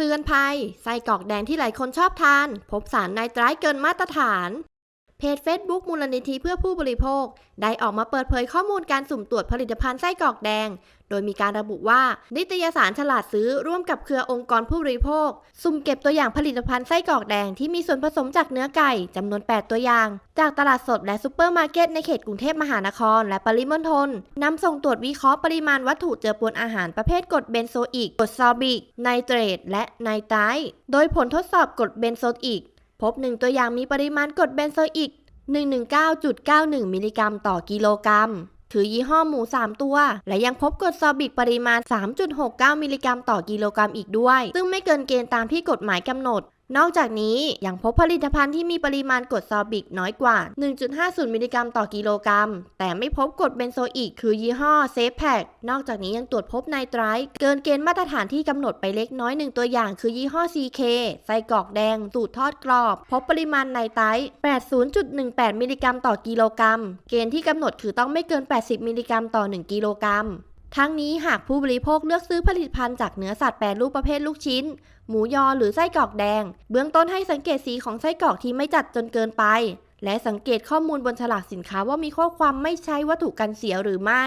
เตือนภัยไส้กรอกแดงที่หลายคนชอบทาน พบสารไนไตรท์เกินมาตรฐาน เพจ Facebook มูลนิธิเพื่อผู้บริโภค ได้ออกมาเปิดเผยข้อมูลการสุ่มตรวจผลิตภัณฑ์ไส้กรอกแดง โดยมีการระบุว่า นิตยสารฉลาดซื้อร่วมกับเครือองค์กรผู้บริโภค สุ่มเก็บตัวอย่างผลิตภัณฑ์ไส้กรอกแดงที่มีส่วนผสมจากเนื้อไก่จำนวน 8 ตัวอย่าง จากตลาดสดและซูเปอร์มาร์เก็ตในเขตกรุงเทพมหานคร และปริมณฑลนำส่งตรวจวิเคราะห์ปริมาณวัตถุเจือปนอาหารประเภทกรดเบนโซอิกกรดซอบิกไนเตรตและไนไตรท์โดยผลทดสอบกรดเบนโซอิก พบหนึ่งตัวอย่างมีปริมาณกรดเบนโซอิก 119.91 มิลลิกรัมต่อกิโลกรัม ถือยี่ห้อหมู 3 ตัว และยังพบกรดซอบิกปริมาณ 3.69 มิลลิกรัมต่อกิโลกรัมอีกด้วย ซึ่งไม่เกินเกณฑ์ตามที่กฎหมายกำหนด นอกจากนี้ยังพบผลิตภัณฑ์ที่มีปริมาณกรดซอบิกน้อยกว่า 1.50 มิลลิกรัมต่อกิโลกรัม แต่ไม่พบกรดเบนโซอิกคือยี่ห้อเซฟแพคนอกจากนี้ยังตรวจพบไนไตรท์เกินเกณฑ์มาตรฐานที่กำหนดไปเล็กน้อยหนึ่งตัวอย่าง คือยี่ห้อ CK ไส้กรอกแดง สูตรทอดกรอบ พบปริมาณไนไตรท์80.18 มิลลิกรัมต่อกิโลกรัม เกณฑ์ที่กำหนดคือต้องไม่เกิน 80 มิลลิกรัมต่อ 1 กิโลกรัม ทั้งนี้หากผู้บริโภคเลือกซื้อผลิตภัณฑ์จากเนื้อสัตว์แปรรูปประเภทลูกชิ้น หมูยอหรือไส้กรอกแดง เบื้องต้นให้สังเกตสีของไส้กรอกที่ไม่จัดจนเกินไป และสังเกตข้อมูลบนฉลากสินค้าว่ามีข้อความไม่ใช้วัตถุกันเสียหรือไม่